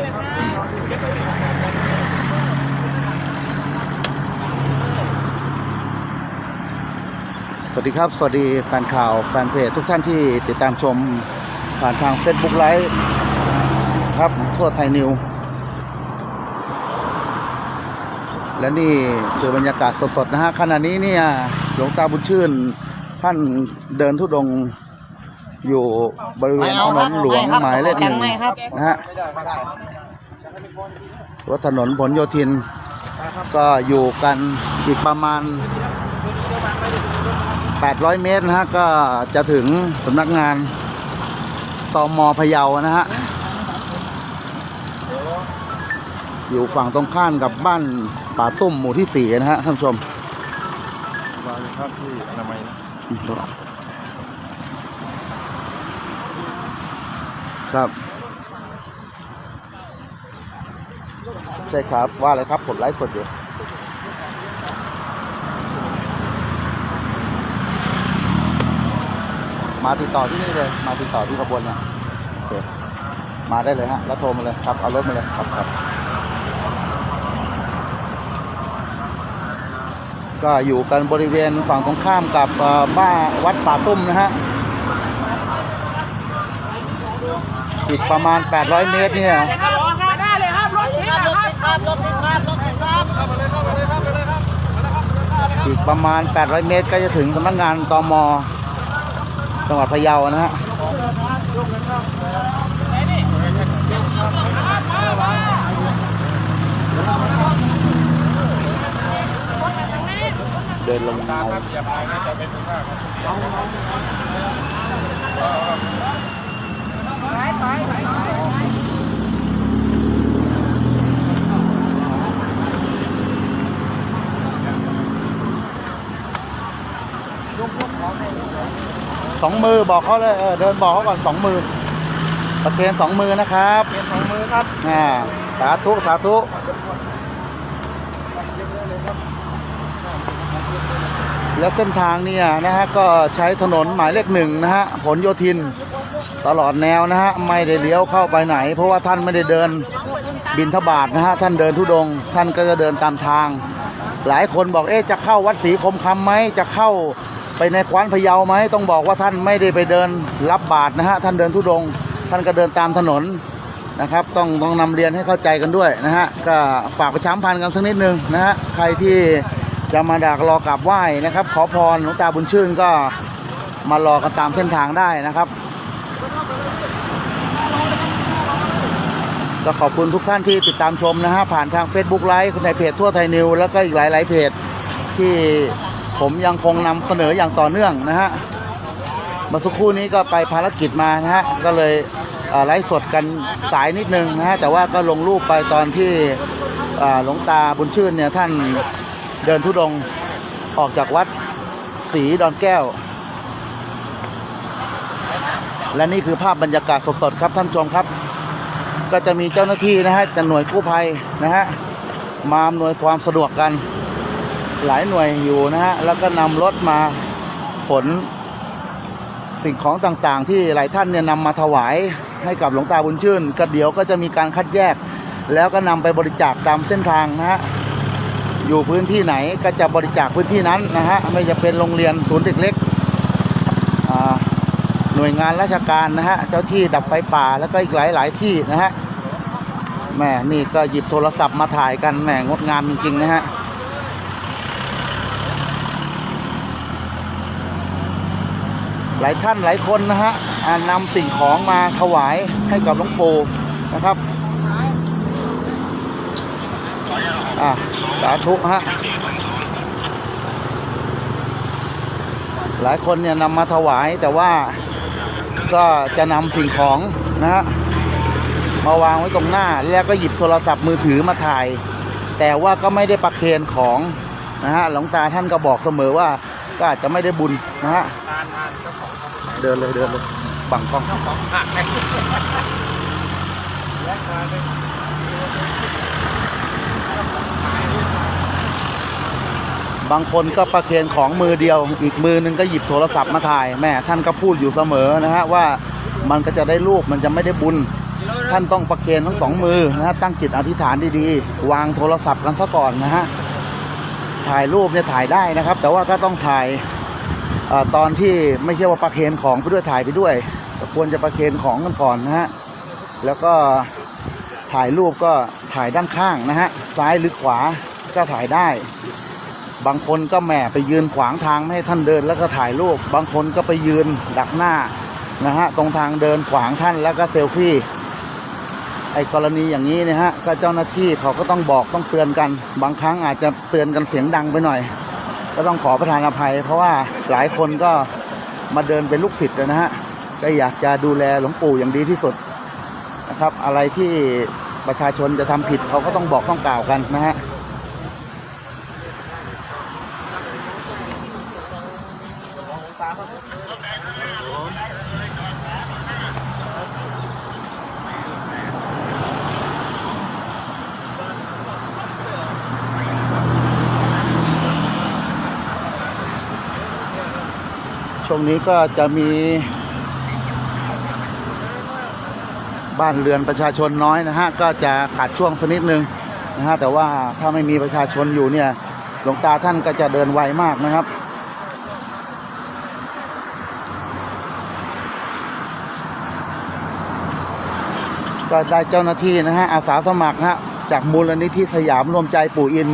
สวัสดีครับ สวัสดีแฟนข่าวแฟนเพจทุกท่านที่ติดตามชมผ่านทาง Facebook ไลฟ์ครับทั่วไทยนิว และนี่คือบรรยากาศสดๆนะฮะขณะนี้เนี่ยหลวงตาบุญชื่นท่านเดินทุดง อยู่บริเวณถนนหลวงหมายเลขหนึ่งนะฮะรถถนนผลโยธิน ก็อยู่กันอีกประมาณ 800 เมตรนะฮะ ก็จะถึงสำนักงานตมพะเยานะฮะ อยู่ฝั่งตรงข้ามกับบ้านป่าตุ้มหมู่ที่สี่นะฮะท่านผู้ชมมาเลยครับที่อนามัยนะ ครับ ใช่ครับว่าอะไรครับผมไลฟ์สดอยู่มาติดต่อที่นี่เลย มาติดต่อที่ขบวนเนี่ยโอเคมาได้เลยฮะ แล้วโทรมาเลยครับ เอารถมาเลยครับครับ ก็อยู่กันบริเวณฝั่งตรงข้ามกับบ้านวัดป่าตุ้มนะฮะ อีกประมาณ 800 เมตรเนี่ยอีกประมาณ 800 เมตรก็จะถึงสำนักงานตมจังหวัดพะเยานะฮะเดินลงเมา สองมือบอกเขาเลยเออเดินบอกเขาก่อนสองมือตะเคียนสองมือนะครับสองมือครับอ่าสาธุสาธุแล้วเส้นทางเนี่ยนะฮะก็ใช้ถนนหมายเลขหนึ่งนะฮะผลโยธิน ตลอดแนวนะฮะไม่ได้เลี้ยวเข้าไปไหน เพราะว่าท่านไม่ได้เดินบินทบาทนะฮะท่านเดินทุดง ท่านก็จะเดินตามทาง หลายคนบอกเอ๊ะจะเข้าวัดศรีคมคำไหมจะเข้าไปในกวานพะเยาไหมต้องบอกว่าท่านไม่ได้ไปเดินรับบาทนะฮะท่านเดินทุดง ท่านก็เดินตามถนนนะครับ ต้องต้องนำเรียนให้เข้าใจกันด้วยนะฮะก็ฝากประชาสัมพันธ์กันสักนิดนึงนะฮะใครที่จะมาดักรอกราบไหว้นะครับ ขอพรหลวงตาบุญชื่นก็มารอกันตามเส้นทางได้นะครับ ก็ขอบคุณทุกท่านที่ติดตามชมนะฮะผ่านทาง Facebook ไลฟ์ในเพจทั่วไทยนิว แล้วก็อีกหลาย ๆ เพจที่ผมยังคงนำเสนออย่างต่อเนื่องนะฮะเมื่อสักครู่นี้ก็ไปภารกิจมานะฮะก็เลยไลฟ์สดกันสายนิดนึงนะฮะแต่ว่าก็ลงรูปไปตอนที่หลวงตาบุญชื่นเนี่ยท่านเดินทุดงค์ออกจากวัดศรีดอนแก้ว และนี่คือภาพบรรยากาศสดๆครับท่านชมครับ ก็จะมีเจ้าหน้าที่นะฮะจะหน่วยกู้ภัยนะฮะมาอำนวยความสะดวกกัน หลายหน่วยอยู่นะฮะแล้วก็นำรถมาขนสิ่งของต่างๆ ที่หลายท่านเนี่ยนำมาถวายให้กับหลวงตาบุญชื่น ก็เดี๋ยวก็จะมีการคัดแยก แล้วก็นำไปบริจาคตามเส้นทางนะฮะอยู่พื้นที่ไหนก็จะบริจาคพื้นที่นั้นนะฮะไม่จะเป็นโรงเรียนศูนย์เด็กเล็ก หน่วยงานราชการนะฮะเจ้าที่ดับไฟป่าแล้วก็อีกหลายๆที่นะฮะแม่นี่ก็หยิบโทรศัพท์มาถ่ายกันแหม่งดงามจริงๆนะฮะหลายท่านหลายคนนะฮะนำสิ่งของมาถวายให้กับหลวงปู่นะครับอะสาธุฮะหลายคนเนี่ยนำมาถวายแต่ว่า ก็จะนำสิ่งของนะฮะมาวางไว้ตรงหน้าแล้วก็หยิบโทรศัพท์มือถือมาถ่าย แต่ว่าก็ไม่ได้ประเคนของนะฮะหลวงตาท่านก็บอกเสมอว่าก็อาจจะไม่ได้บุญนะฮะเดินเลยเดินเลยบังกล้อง บางคนก็ประเคนของมือเดียว อีกมือหนึงก็หยิบโทรศัพท์มาถ่ายแม่ท่านก็พูดอยู่เสมอนะฮะว่ามันก็จะได้รูปมันจะไม่ได้บุญ ท่านต้องประเคนทั้งสองมือนะฮะตั้งจิตอธิษฐานดีๆ วางโทรศัพท์กันซะก่อนนะฮะถ่ายรูปเนี่ยถ่ายได้นะครับ แต่ว่าก็ต้องถ่ายอตอนที่ไม่ใช่ว่าประเคนของไปด้วยถ่ายไปด้วย ควรจะประเคนของกันก่อนนะฮะแล้วก็ถ่ายรูปก็ถ่ายด้านข้างนะฮะซ้ายหรือขวาก็ถ่ายได้ บางคนก็แหม่ไปยืนขวางทางไม่ให้ท่านเดินแล้วก็ถ่ายรูป บางคนก็ไปยืนดักหน้านะฮะตรงทางเดินขวางท่านแล้วก็เซลฟี่ไอ้กรณีอย่างนี้นะฮะก็เจ้าหน้าที่เขาก็ต้องบอกต้องเตือนกัน บางครั้งอาจจะเตือนกันเสียงดังไปหน่อย ก็ต้องขอประทานอภัย เพราะว่าหลายคนก็มาเดินเป็นลูกศิษย์นะฮะก็อยากจะดูแลหลวงปู่อย่างดีที่สุดนะครับ อะไรที่ประชาชนจะทำผิดเขาก็ต้องบอกต้องกล่าวกันนะฮะ ช่วงนี้ก็จะมี บ้านเรือนประชาชนน้อยนะฮะก็จะขาดช่วงสักนิดนึงนะฮะแต่ว่าถ้าไม่มีประชาชนอยู่เนี่ยหลวงตาท่านก็จะเดินไวมากนะครับก็ได้เจ้าหน้าที่นะฮะอาสาสมัครนะฮะจากมูลนิธิสยามรวมใจปู่อิน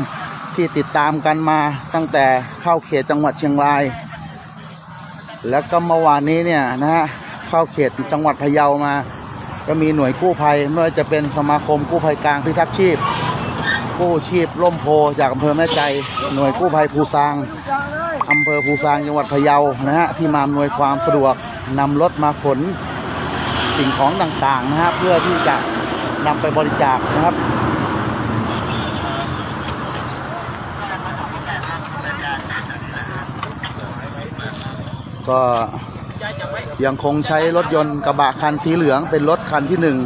ที่ติดตามกันมาตั้งแต่เข้าเขตจังหวัดเชียงราย แล้วก็เมื่อวานนี้เนี่ยนะฮะเข้าเขตจังหวัดพะเยามา ก็มีหน่วยกู้ภัยไม่ว่าจะเป็นสมาคมกู้ภัยกลางพิทักษ์ชีพ กู้ชีพร่มโพจากอำเภอแม่ใจ หน่วยกู้ภัยภูซางอำเภอภูซางจังหวัดพะเยานะฮะที่มาอำนวยความสะดวกนำรถมาขนสิ่งของต่างๆนะฮะเพื่อที่จะนำไปบริจาคนะครับ ก็ยังคงใช้รถยนต์กระบะคันสีเหลืองเป็นรถคันที่หนึ่ง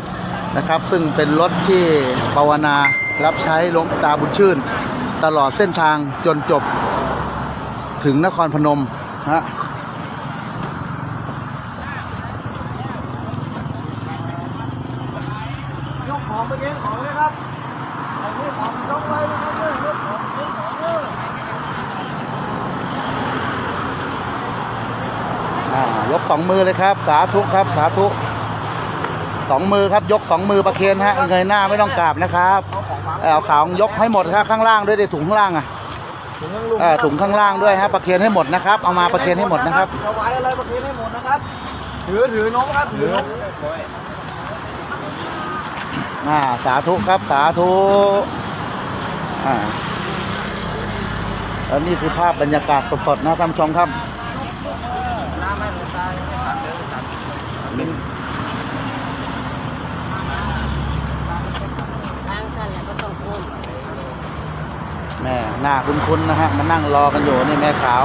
นะครับ ซึ่งเป็นรถที่ภาวนารับใช้หลวงตาบุญชื่น ตลอดเส้นทางจนจบถึงนครพนมฮะยกของไปเองของเลยครับของนี้ของยกไว้นะครับเนี่ยยกของเองของเลย อ่า ยกสองมือเลยครับ สาธุครับ สาธุสองมือครับยกสองมือประเคนฮะเงยหน้าไม่ต้องกราบนะครับเออเอาขายกให้หมดครับข้างล่างด้วยเดี๋ยวถุงข้างล่างอะถึงยังลุงเออถุงข้างล่างด้วยฮะประเคนให้หมดนะครับ เอามาประเคนให้หมดนะครับถวายอะไรประเคนให้หมดนะครับถือถือน้องครับถืออ่าสาธุครับสาธุอ่าแล้วนี่คือภาพบรรยากาศสดๆนะท่านผู้ชมครับ ทางสั้นแล้วก็ต้องพูด แม่หน้าคุ้นๆนะฮะมานั่งรอกันอยู่นี่แม่ขาว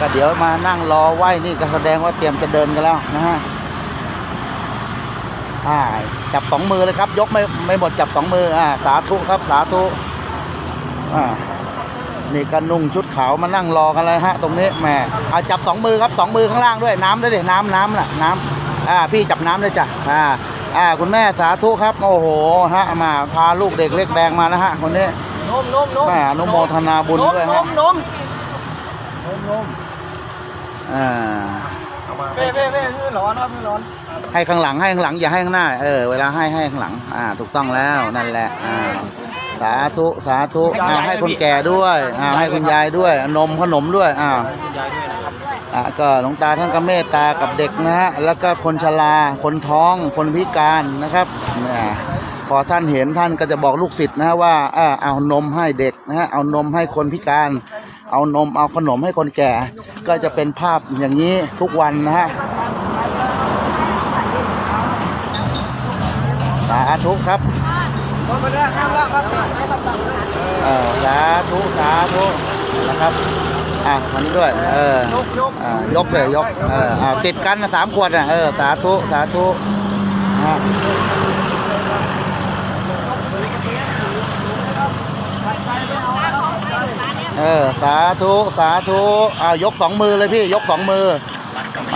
ก็เดี๋ยวมานั่งรอไหวนี่ก็แสดงว่าเตรียมจะเดินกันแล้วนะฮะอ่าจับสองมือเลยครับ ยกไม่ไม่หมดจับสองมืออ่าสาธุครับสาธุอ่านี่ก็นุ่งชุดขาวมานั่งรอกันเลยฮะ ตรงนี้แม่เอาจับสองมือครับสองมือข้างล่างด้วยน้ำด้วยดิน้ำน้ำน่ะน้ำอ่าพี่จับน้ำเลยจ้ะอ่าอ่าคุณแม่สาธุครับ โอ้โหฮะมาพาลูกเด็กเล็กแดงมานะฮะคนนี้ นมนมนมแม่อนุโมทนาบุญด้วยนฮะมนมนมนมอ่าเพ่เพ่เพ่คือร้อนครับคือร้อนให้ข้างหลังให้ข้างหลังอย่าให้ข้างหน้า เออเวลาให้ให้ข้างหลัง อ่า ถูกต้องแล้วนั่นแหละอ่าสาธุสาธุอ่าให้คนแก่ด้วยอ่าให้คุณยายด้วยนมขนมด้วยอ่าอ่าก็หลวงตาท่านก็เมตตากับเด็กนะฮะแล้วก็คนชราคนท้องคนพิการนะครับเนี่ย พอท่านเห็นท่านก็จะบอกลูกศิษย์นะว่าอ่าเอานมให้เด็กนะฮะเอานมให้คนพิการ เอานมเอาขนมให้คนแก่ ก็จะเป็นภาพอย่างนี้ทุกวันนะฮะสาธุครับนมไปได้ข้ามล่างครับให้คำสั่งเออสาธุสาธุนะครับอะมันนี้ด้วย เออยกยกอ่ายกเลยยก เอออ่าติดกันนะสามขวดนะเออ สาธุ สาธุนะฮะ เออสาธุสาธุอ่ายกสองมือเลยพี่ยกสองมือ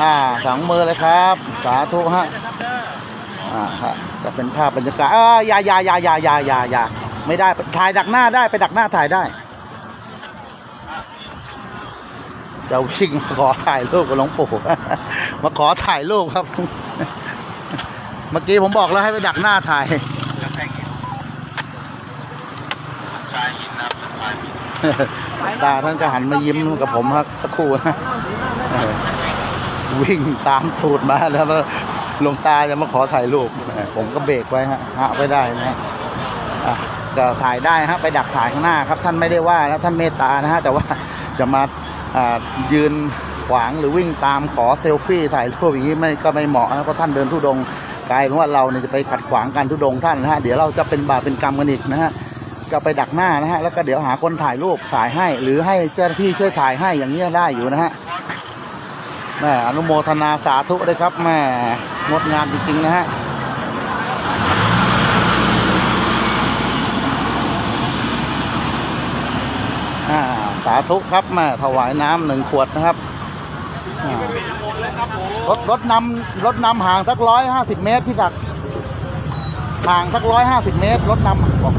อ่าสองมือเลยครับ สาธุฮะอ่าฮะจะเป็นภาพบรรยากาศอ่าอยายายายายายายาไม่ได้ถ่ายดักหน้าได้ไปดักหน้าถ่ายได้จะวิ่งมาขอถ่ายรูปกับหลวงปู่มาขอถ่ายรูปครับ เมื่อกี้ผมบอกแล้วให้ไปดักหน้าถ่าย ตาท่านก็หันมายิ้มกับผมครับสักครู่นะวิ่งตามตูดมาแล้วลงตาจะมาขอถ่ายรูปผมก็เบรกไว้ฮะหะไว้ได้นะฮะก็ถ่ายได้ฮะไปดักถ่ายข้างหน้าครับ ท่านไม่ได้ว่าแล้วท่านเมตตานะฮะแต่ว่าจะมาายืนขวางหรือวิ่งตามขอเซลฟี่ถ่ายรูปอย่างนี้ไม่ก็ไม่เหมาะนะเพราะท่านเดินทุดงกลายเป็นว่าเราเนี่ยจะไปขัดขวางการทุดงท่านนะฮะเดี๋ยวเราจะเป็นบาปเป็นกรรมกันอีกนะฮะ ก็ไปดักหน้านะฮะแล้วก็เดี๋ยวหาคนถ่ายรูปถ่ายให้ หรือให้เจ้าหน้าที่ช่วยถ่ายให้อย่างนี้ยได้อยู่นะฮะแม่อนุโมทนาสาธุเลยครับแม่งดงามจริงๆนะฮะสาธุครับแม่ถวายน้ำหนึ่งขวดนะครับรถรถนำรถนำห่างสักร้อยห้าสิบเมตรพี่ศักห่างสักร้อยห้าสิบเมตรรถนำบอก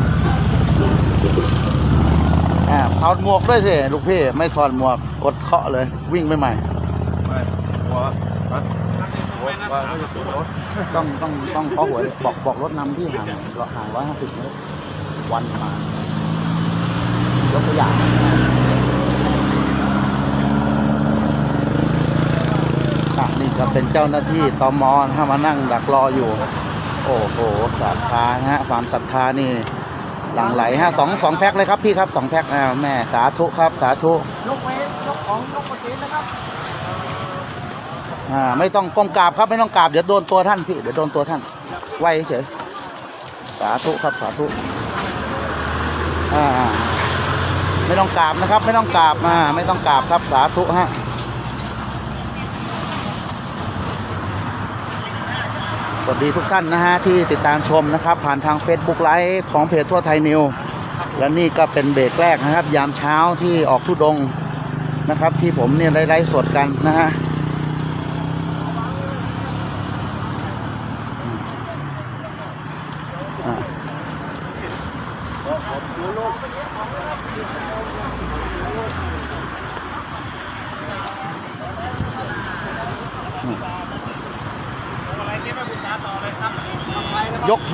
อ่าถอดหมวกด้วยสิลูกพี่ไม่ถอดหมวกกดเคาะเลย วิ่งไปใหม่ไม่หัวรถหัวว่าเขาจะติดรถต้องต้องต้องเคาะหัวบอกบอกรถนำที่ห่างเราห่างร้อยห้าสิบเมตรวันมายกตัวอย่างอะนี่ก็เป็นเจ้าหน้าที่ตมถ้ามานั่งดักรออยู่ โอ้โหศรัทธานะฮะความศรัทธานี่ หลั่งไหลฮะสองสองแพ็คเลยครับพี่ครับสองแพ็คอ่าแม่สาธุครับสาธุยกเว้นยกของยกกระเทียมนะครับอ่าไม่ต้องก้มกราบครับไม่ต้องกราบเดี๋ยวโดนตัวท่านพี่เดี๋ยวโดนตัวท่านไหวเฉยสาธุครับสาธุอ่าไม่ต้องกราบนะครับ ไม่ต้องกราบอ่าไม่ต้องกราบครับสาธุฮะ สวัสดีทุกท่านนะฮะที่ติดตามชมนะครับ ผ่านทาง Facebook ไลฟ์ของเพจทั่วไทยนิว และนี่ก็เป็นเบรกแรกนะครับ ยามเช้าที่ออกทุดงนะครับ ที่ผมเนี่ยไลฟ์สดกันนะฮะ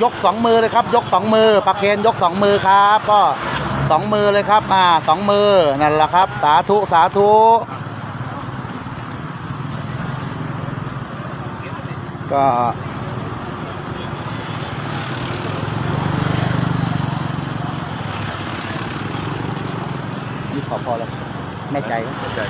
ยกยกสองมือเลยครับ ยกสองมือปลาเคนยกสองมือครับ ก็สองมือเลยครับอ่าสองมือนั่นแหละครับ สาธุสาธุก็นี่ขอพอแล้วแม่ใจครับเข้าใจ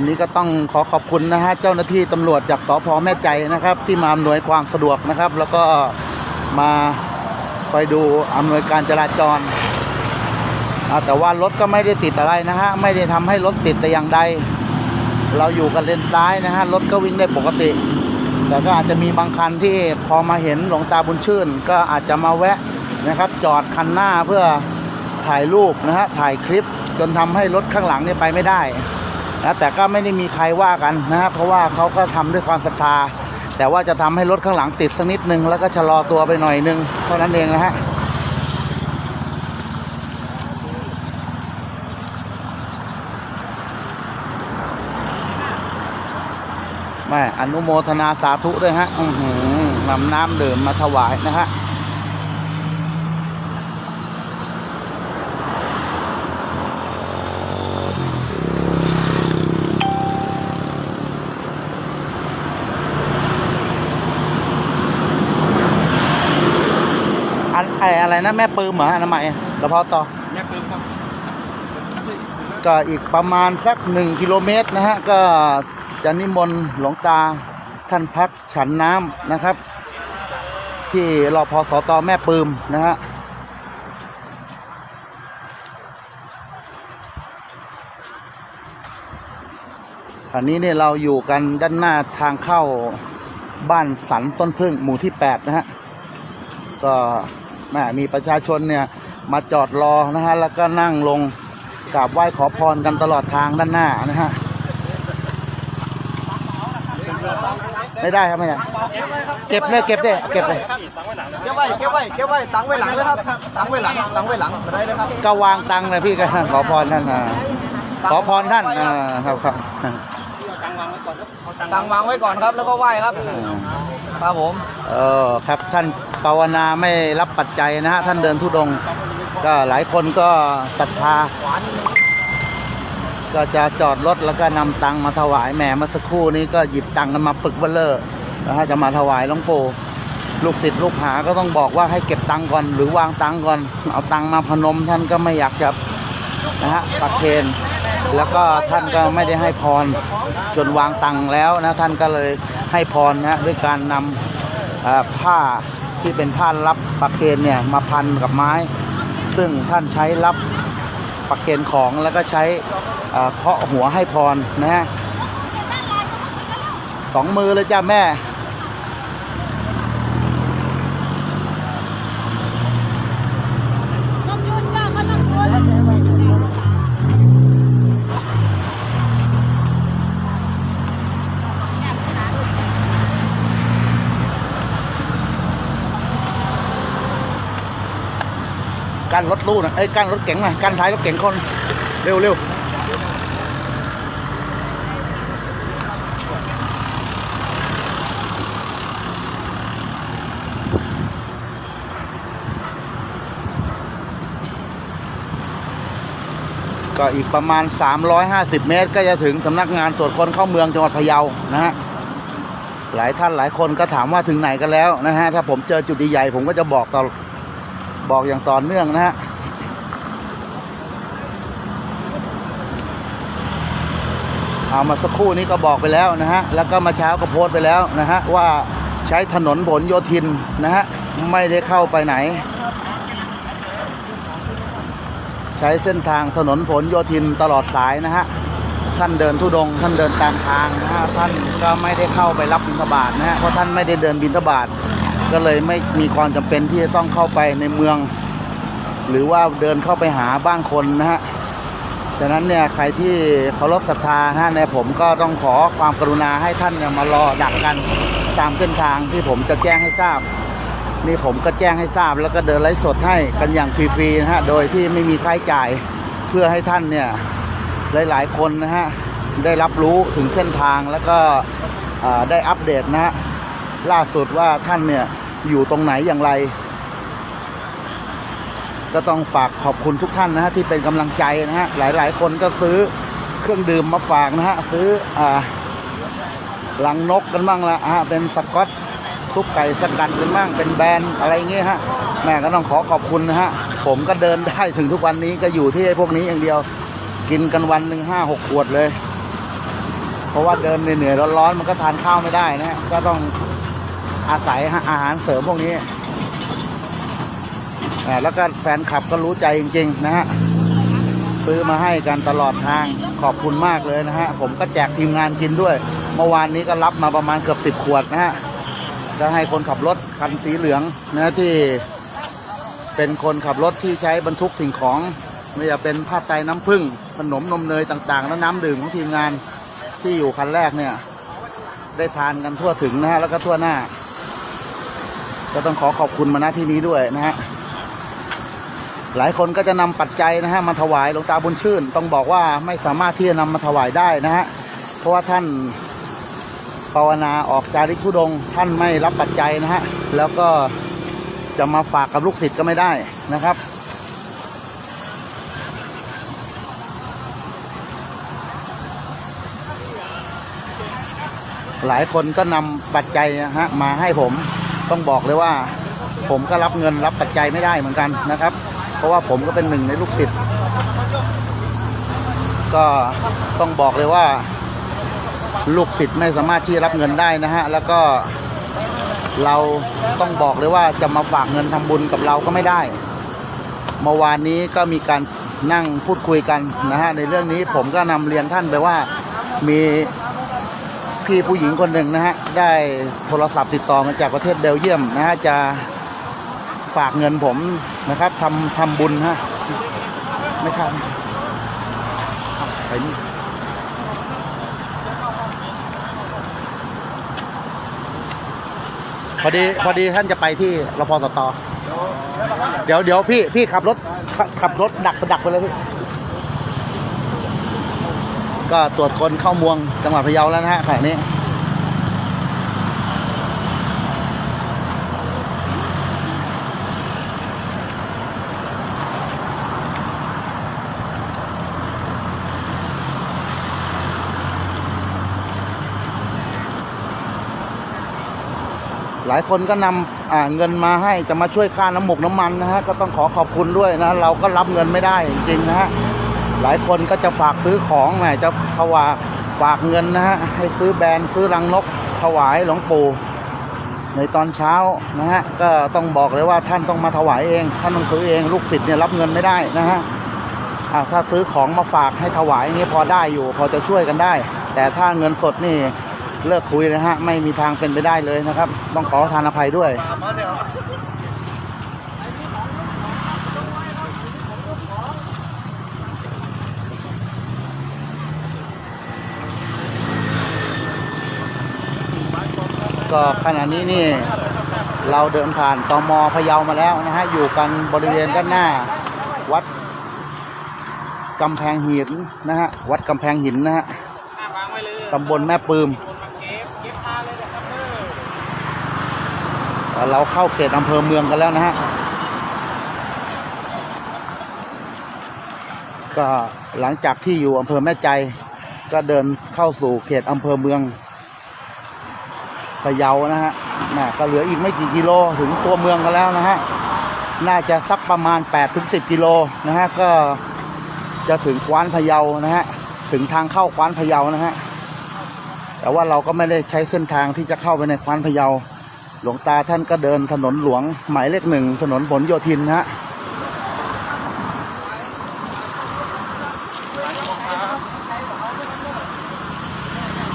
วันนี้ก็ต้องขอขอบคุณนะฮะเจ้าหน้าที่ตำรวจจากสพแม่ใจนะครับ ที่มาอำนวยความสะดวกนะครับ แล้วก็มาคอยดูอำนวยการจราจรแต่ว่ารถก็ไม่ได้ติดอะไรนะฮะไม่ได้ทำให้รถติดแต่อย่างใด เราอยู่กันเลนซ้ายนะฮะรถก็วิ่งได้ปกติ แต่ก็อาจจะมีบางคันที่พอมาเห็นหลวงตาบุญชื่น ก็อาจจะมาแวะนะครับ จอดคันหน้าเพื่อถ่ายรูปนะฮะถ่ายคลิปจนทำให้รถข้างหลังเนี่ยไปไม่ได้ นะแต่ก็ไม่ได้มีใครว่ากันนะครับเพราะว่าเขาก็ทำด้วยความศรัทธา แต่ว่าจะทำให้รถข้างหลังติดสักนิดนึงแล้วก็ชะลอตัวไปหน่อยนึงเท่านั้นเองนะฮะแม่อนุโมทนาสาธุด้วยฮะนำน้ำดื่มมาถวายนะฮะ อั นไออะไรนะแม่ปืมเหรออนามัยแล้วพอต่อแยกปืนครับก็อีกประมาณสักหนึ่งกิโลเมตรนะฮะก็จะนิมนต์หลวงตาท่านพักฉันน้ำนะครับ ที่รอพอสตแม่ปืมนะฮะอันนี้เนี่ยเราอยู่กันด้านหน้าทางเข้าบ้านสันต้นพึ่งหมู่ที่ 8 นะฮะ ก็ แม่มีประชาชนเนี่ยมาจอดรอนะฮะแล้วก็นั่งลงกราบไหว้ขอพรกันตลอดทางด้านหน้านะฮะไม่ได้ครับไม่ได้เก็บเลยเก็บเลยเก็บเลยเก็บไว้เก็บไว้เก็บไว้ตังไว้หลังเลยครับตังไว้หลังตังไว้หลังไปได้เลยครับก็วางตังค์เลยพี่ก็ขอพรท่านอ่าขอพรท่านอ่าครับครับตังวางไว้ก่อนครับแล้วก็ไหว้ครับครับผมเออครับท่าน ภาวนาไม่รับปัจจัยนะฮะท่านเดินทุดง ก็หลายคนก็ศรัทธา ก็จะจอดรถแล้วก็นำตังมาถวายแหมเมื่อสักครู่นี้ก็หยิบตังกันมาปึกเบลเลอร์นะฮะจะมาถวายหลวงปู่ลูกศิษย์ลูกหาก็ต้องบอกว่าให้เก็บตังก่อน หรือวางตังก่อน เอาตังมาพนมท่านก็ไม่อยากจะนะฮะปักเคนแล้วก็ท่านก็ไม่ได้ให้พรจนวางตังแล้วนะท่านก็เลยให้พรนะฮะด้วยการนำผ้า ที่เป็นท่านรับปักเคนเนี่ยมาพันกับไม้ ซึ่งท่านใช้รับปักเคนของแล้วก็ใช้เคาะหัวให้พรนะฮะสองมือเลยจ้าแม่ กั้นรถตู้นะเอ้กั้นรถเก๋งหน่อยกั้นท้ายรถเก๋งคนเร็วเร็วก็อีกประมาณ 350 เมตร ก็จะถึงสำนักงานตรวจคนเข้าเมืองจังหวัดพะเยานะฮะหลายท่านหลายคนก็ถามว่าถึงไหนกันแล้วนะฮะถ้าผมเจอจุดใหญ่ผมก็จะบอกต่อ บอกอย่างต่อเนื่องนะฮะเอามาสักครู่นี้ก็บอกไปแล้วนะฮะ แล้วก็มาเช้าก็โพสต์ไปแล้วนะฮะ ว่าใช้ถนนผลโยธินนะฮะ ไม่ได้เข้าไปไหน ใช้เส้นทางถนนผลโยธินตลอดสายนะฮะ ท่านเดินทุดง ท่านเดินตามทางนะฮะ ท่านก็ไม่ได้เข้าไปรับบิณฑบาตนะฮะ เพราะท่านไม่ได้เดินบิณฑบาต ก็เลยไม่มีความจำเป็นที่จะต้องเข้าไปในเมือง หรือว่าเดินเข้าไปหาบ้างคนนะฮะฉะนั้นเนี่ยใครที่เคารพศรัทธานะฮะในผมก็ต้องขอความกรุณาให้ท่านเนี่ยมารอดักกันตามเส้นทางที่ผมจะแจ้งให้ทราบ นี่ผมก็แจ้งให้ทราบ แล้วก็เดินไลฟ์สดให้กันอย่างฟรีๆนะฮะโดยที่ไม่มีค่าใช้จ่ายเพื่อให้ท่านเนี่ยหลายๆคนนะฮะได้รับรู้ถึงเส้นทางแล้วก็ได้อัปเดตนะฮะ ล่าสุดว่าท่านเนี่ยอยู่ตรงไหนอย่างไร ก็ต้องฝากขอบคุณทุกท่านนะฮะที่เป็นกำลังใจนะฮะหลายๆ คนก็ซื้อเครื่องดื่มมาฝากนะฮะซื้ออ่าลังนกกันบ้างละฮะเป็นสกอตซุปไก่สกัดกันบ้างเป็นแบรนด์อะไรเงี้ยฮะแม่ก็ต้องขอขอบคุณนะฮะผมก็เดินได้ถึงทุกวันนี้ก็อยู่ที่ไอ้พวกนี้อย่างเดียว กินกันวันหนึ่งห้าหกขวดเลย เพราะว่าเดินเหนื่อยๆร้อนๆมันก็ทานข้าวไม่ได้นะฮะก็ต้อง อาศัยอาหารเสริมพวกนี้แล้วก็แฟนคลับก็รู้ใจจริง ๆ นะฮะซื้อมาให้กันตลอดทางขอบคุณมากเลยนะฮะ ผมก็แจกทีมงานกินด้วย เมื่อวานนี้ก็รับมาประมาณเกือบสิบขวดนะฮะจะให้คนขับรถคันสีเหลืองนะที่เป็นคนขับรถที่ใช้บรรทุกสิ่งของไม่ว่าเป็นผ้าไตรน้ำผึ้งขนมนมเนยต่างๆ และน้ำดื่มของทีมงานที่อยู่คันแรกเนี่ย ได้ทานกันทั่วถึงนะฮะแล้วก็ทั่วหน้า ก็ต้องขอขอบคุณมาณที่นี้ด้วยนะฮะหลายคนก็จะนำปัจจัยนะฮะมาถวายหลวงตาบุญชื่น ต้องบอกว่าไม่สามารถที่จะนำมาถวายได้นะฮะเพราะว่าท่านภาวนาออกจาริกธุดง ท่านไม่รับปัจจัยนะฮะแล้วก็จะมาฝากกับลูกศิษย์ก็ไม่ได้นะครับหลายคนก็นำปัจจัยนะฮะมาให้ผม ต้องบอกเลยว่า ผมก็รับเงินรับปัจจัยไม่ได้เหมือนกันนะครับ เพราะว่าผมก็เป็นหนึ่งในลูกศิษย์ก็ต้องบอกเลยว่า ลูกศิษย์ไม่สามารถที่จะรับเงินได้นะฮะแล้วก็เราต้องบอกเลยว่าจะมาฝากเงินทำบุญกับเราก็ไม่ได้เมื่อวานนี้ก็มีการนั่งพูดคุยกันนะฮะในเรื่องนี้ผมก็นำเรียนท่านไปว่ามี พี่ผู้หญิงคนหนึ่งนะฮะได้โทรศัพท์ติดต่อมาจากประเทศเบลเยียมนะฮะจะฝากเงินผมนะครับทำทำบุญฮะไม่ครับไปนี่พอดีพอดีท่านจะไปที่รพสตเดี๋ยวเดี๋ยวพี่พี่ขับรถขับขับรถดักดักไปเลยพี่ ก็ตรวจคนเข้าเมืองจังหวัดพะเยาแล้วนะฮะขณะนี้หลายคนก็นำอ่าเงินมาให้จะมาช่วยค่าน้ำหมกน้ำมันนะฮะก็ต้องขอขอบคุณด้วยนะ เราก็รับเงินไม่ได้จริงๆนะฮะ หลายคนก็จะฝากซื้อของแหมจะถวาฝากเงินนะฮะให้ซื้อแบรนด์ซื้อรังนกถวายหลวงปู่ในตอนเช้านะฮะก็ต้องบอกเลยว่าท่านต้องมาถวายเองท่านต้องซื้อเองลูกศิษย์เนี่ยรับเงินไม่ได้นะฮะอ่าถ้าซื้อของมาฝากให้ถวายนี่พอได้อยู่ พอจะช่วยกันได้ แต่ถ้าเงินสดนี่เลิกคุยนะฮะไม่มีทางเป็นไปได้เลยนะครับ ต้องขอทานอภัยด้วย ก็ขณะนี้นี่เราเดินผ่านตมพะเยามาแล้วนะฮะอยู่กันบริเวณด้านหน้า วัดกำแพงหินนะฮะวัดกำแพงหินนะฮะตำบลแม่ปืมเราเข้าเขตอำเภอเมืองกันแล้วนะฮะก็หลังจากที่อยู่อำเภอแม่ใจ ก็เดินเข้าสู่เขตอำเภอเมือง พะเยานะฮะแหม่ก็เหลืออีกไม่กี่กิโลถึงตัวเมืองกันแล้วนะฮะ น่าจะสักประมาณ8ถึง10 กิโลนะฮะ ก็จะถึงกวานพะเยานะฮะ ถึงทางเข้ากวานพะเยานะฮะ แต่ว่าเราก็ไม่ได้ใช้เส้นทางที่จะเข้าไปในกวานพะเยา หลวงตาท่านก็เดินถนนหลวงหมายเลขหนึ่งถนนผลโยธินนะฮะ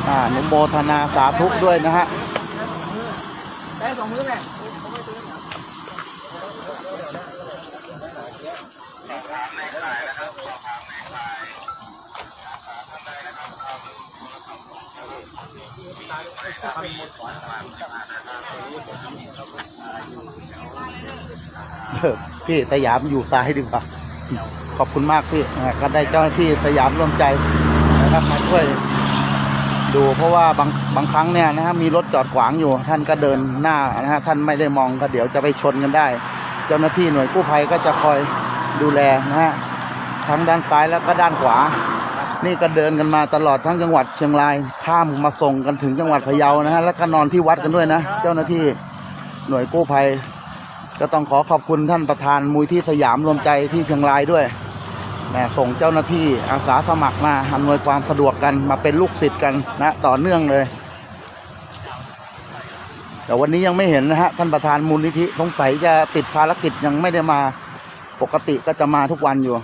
อ่าอนุโมทนาสาธุด้วยนะฮะเออพี่สยามอยู่ซ้ายดีกว่าขอบคุณมากพี่ก็ได้เจ้าหน้าที่สยามร่วมใจนะครับมาช่วย ดูเพราะว่าบางบางครั้งเนี่ยนะฮะมีรถจอดขวางอยู่ ท่านก็เดินหน้านะฮะท่านไม่ได้มองก็เดี๋ยวจะไปชนกันได้ เจ้าหน้าที่หน่วยกู้ภัยก็จะคอยดูแลนะฮะทั้งด้านซ้ายแล้วก็ด้านขวา นี่ก็เดินกันมาตลอดทั้งจังหวัดเชียงรายข้ามมาส่งกันถึงจังหวัดพะเยานะฮะแล้วก็นอนที่วัดกันด้วยนะ เจ้าหน้าที่หน่วยกู้ภัย ก็ต้องขอขอบคุณท่านประธานมูลที่สยามรวมใจที่เชียงรายด้วย แหมส่งเจ้าหน้าที่อาสาสมัครมาอำนวยความสะดวกกันมาเป็นลูกศิษย์กันนะต่อเนื่องเลย แต่วันนี้ยังไม่เห็นนะฮะท่านประธานมูลนิธิสงสัยจะติดภารกิจยังไม่ได้มาปกติก็จะมาทุกวันอยู่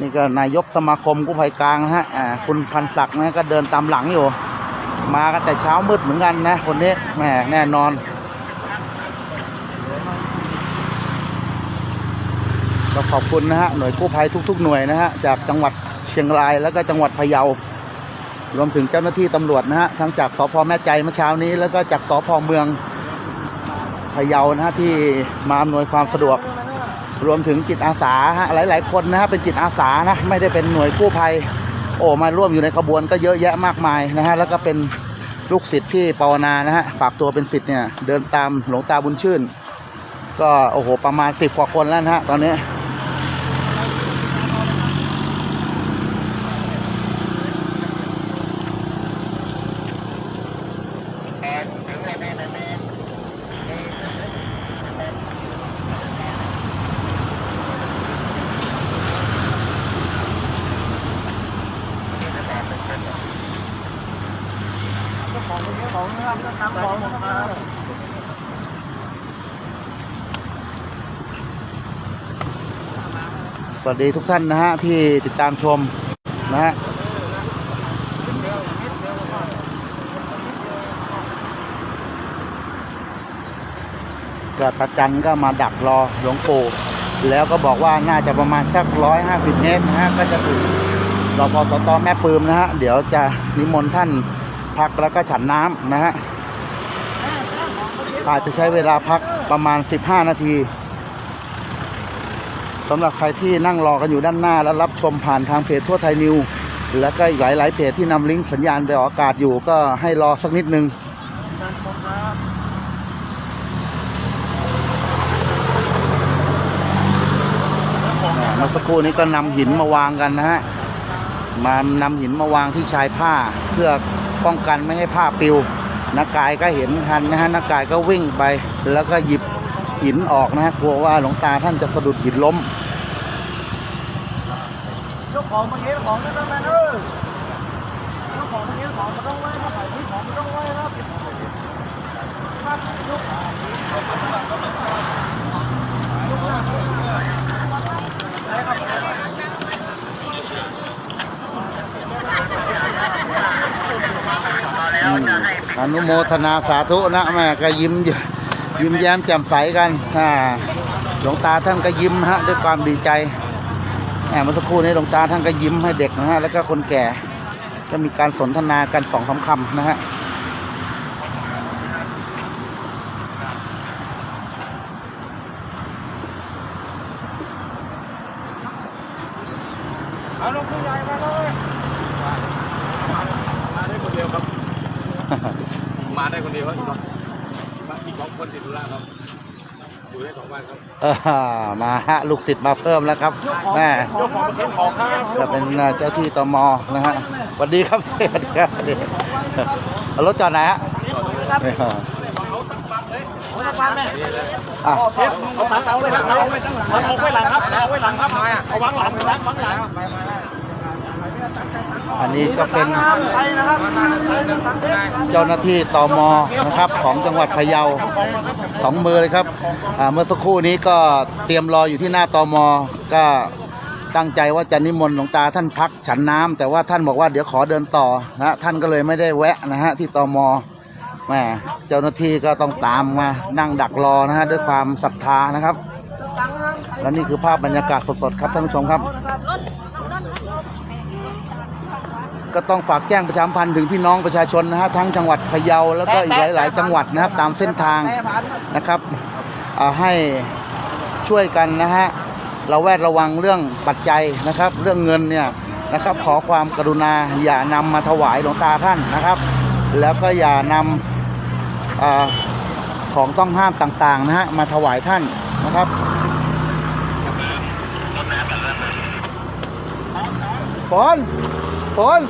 นี่ก็นายกสมาคมกู้ภัยกลางนะฮะอ่าคุณพันศักดิ์นะก็เดินตามหลังอยู่ มากันแต่เช้ามืดเหมือนกันนะ คนนี้แหมแน่นอน ก็ขอบคุณนะฮะหน่วยกู้ภัยทุก ๆ หน่วยนะฮะจากจังหวัดเชียงรายแล้วก็จังหวัดพะเยารวมถึงเจ้าหน้าที่ตำรวจนะฮะทั้งจากสพแม่ใจเมื่อเช้านี้ แล้วก็จากสพเมืองพะเยานะฮะที่มาอำนวยความสะดวก รวมถึงจิตอาสาฮะหลาย ๆ คนนะฮะเป็นจิตอาสานะไม่ได้เป็นหน่วยกู้ภัยโอ้มาร่วมอยู่ในขบวนก็เยอะแยะมากมายนะฮะแล้วก็เป็นลูกศิษย์ที่ภาวนานะฮะฝากตัวเป็นศิษย์เนี่ยเดินตามหลวงตาบุญชื่น ก็โอ้โหประมาณสิบกว่าคนแล้วนะฮะตอนนี้ สวัสดีทุกท่านนะฮะที่ติดตามชมนะฮะก็ตาจันก็มาดักรอหลวงปู่แล้วก็บอกว่าน่าจะประมาณสักร้อยห้าสิบเมตรนะฮะก็จะถึงรอพอสตแม่ปืมนะฮะเดี๋ยวจะนิมนต์ท่านพักแล้วก็ฉันน้ำนะฮะอาจจะใช้เวลาพักประมาณ 15 นาที สำหรับใครที่นั่งรอกันอยู่ด้านหน้า แล้วรับชมผ่านทางเพจทั่วไทยนิว แล้วก็อีกหลาย ๆ เพจที่นำลิงก์สัญญาณไปออกอากาศอยู่ก็ให้รอสักนิดนึงอ่าเมื่อสักครู่นี้ก็นำหินมาวางกันนะฮะ มานำหินมาวางที่ชายผ้า เพื่อป้องกันไม่ให้ผ้าปิวนักกายก็เห็นทันนะฮะนักกายก็วิ่งไปแล้วก็หยิบหินออกนะฮะกลัวว่าหลวงตาท่านจะสะดุดหินล้ม ของมาเงี้ของนั่นนั่นเออยกของมาเงี้ของมาต้องไว้ครับที่ของมาต้องไว้ครับครับยกอืมอนุโมทนาสาธุนะแม่ก็ยิ้มยิ้มแย้มแจ่มใสกันอ่าหลวงตาท่านก็ยิ้มฮะด้วยความดีใจ เมื่อสักครู่นี้หลวงตาท่านก็ยิ้มให้เด็กนะฮะแล้วก็คนแก่ก็มีการสนทนากันสองคำคำนะฮะ เอาลงผู้ใหญ่มาเลย มาได้คนเดียวครับ มาได้คนเดียวครับมาอีกสองคนติดธุระครับอยู่ได้สองวันครับ เออมาฮะลูกศิษย์มาเพิ่มแล้วครับแม่ยกของมาเก็บของครับจะเป็นเจ้าที่ตมนะฮะสวัสดีครับสวัสดีครับสวัสดีเอารถจอดไหนฮะโอ้ยฟังแม่อะเอาตัดเอาไว้หลังเอาไว้ตั้งหลังเอาไว้หลังครับเอาไว้หลังครับเอาวางหลังวางวางหลังอันนี้ก็เป็นไปนะครับเจ้าหน้าที่ตมนะครับของจังหวัดพะเยาสองมือเลยครับอ่า เมื่อสักครู่นี้ก็เตรียมรออยู่ที่หน้าตมก็ตั้งใจว่าจะนิมนต์หลวงตาท่านพักฉันน้ำแต่ว่าท่านบอกว่าเดี๋ยวขอเดินต่อนะท่านก็เลยไม่ได้แวะนะฮะที่ตมแหมเจ้าหน้าที่ก็ต้องตามมานั่งดักรอนะฮะด้วยความศรัทธานะครับ และนี่คือภาพบรรยากาศสดๆครับท่านผู้ชมครับ ก็ต้องฝากแจ้งประชาสัมพันธ์ถึงพี่น้องประชาชนนะฮะทั้งจังหวัดพะเยาแล้วก็อีกหลาย ๆ จังหวัดนะครับตามเส้นทางนะครับ ให้ช่วยกันนะฮะเราแวดระวังเรื่องปัจจัยนะครับ เรื่องเงินเนี่ยนะครับ ขอความกรุณาอย่านำมาถวายหลวงตาท่านนะครับ แล้วก็อย่านำอาของต้องห้ามต่างๆนะฮะมาถวายท่านนะครับฝนฝน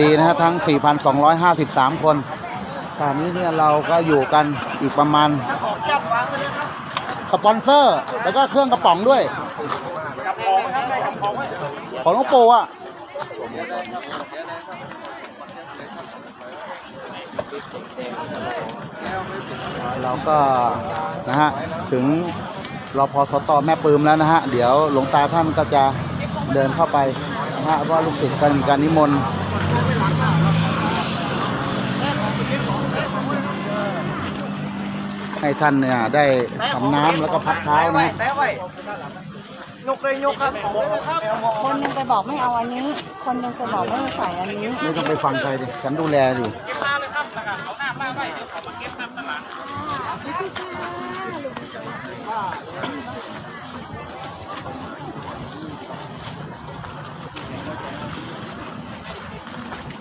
ดีนะฮะทั้ง 4,253 คนตอนนี้เนี่ยเราก็อยู่กันอีกประมาณสปอนเซอร์ แล้วก็เครื่องกระป๋องด้วย ของหลวงปู่อะเราก็นะฮะถึงรอพอสตอแม่ปืมแล้วนะฮะ เดี๋ยวหลวงตาท่านก็จะเดินเข้าไปนะฮะเพราะว่าลูกศิษย์ก็มีการนิมนต์ให้ ท่านเนี่ยได้ทำน้ำแล้วก็พักเท้านะฮะแต่ไว้ยกเลยยกครับของเลยครับคนหนึงไปบอกไม่เอาอันนี้ คนหนึงไปบอกไม่ใส่อันนี้ ไม่ต้องไปฟังใครดิฉันดูแลอยู่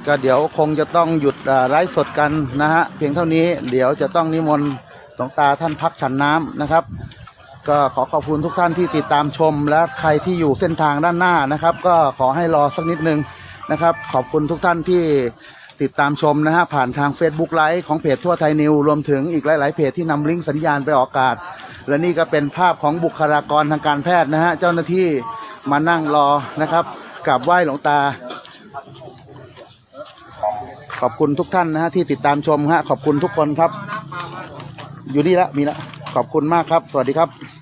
ก็เดี๋ยวคงจะต้องหยุดอ่าไลฟ์สดกันนะฮะเพียงเท่านี้เดี๋ยวจะต้องนิมนต์ห ลวงตาท่านพักฉันน้ำนะครับ ก็ขอขอบคุณทุกท่านที่ติดตามชม และใครที่อยู่เส้นทางด้านหน้านะครับ ก็ขอให้รอสักนิดนึงนะครับ ขอบคุณทุกท่านที่ติดตามชมนะฮะผ่านทาง Facebook ไลฟ์ของเพจทั่วไทยนิว รวมถึงอีกหลาย ๆ เพจที่นำลิงก์สัญญาณไปออกอากาศ และนี่ก็เป็นภาพของบุคลากรทางการแพทย์นะฮะเจ้าหน้าที่มานั่งรอนะครับกราบไหว้หลวงตา ขอบคุณทุกท่านนะฮะที่ติดตามชมฮะขอบคุณทุกคนครับ อยู่นี่ละมีละขอบคุณมากครับ สวัสดีครับ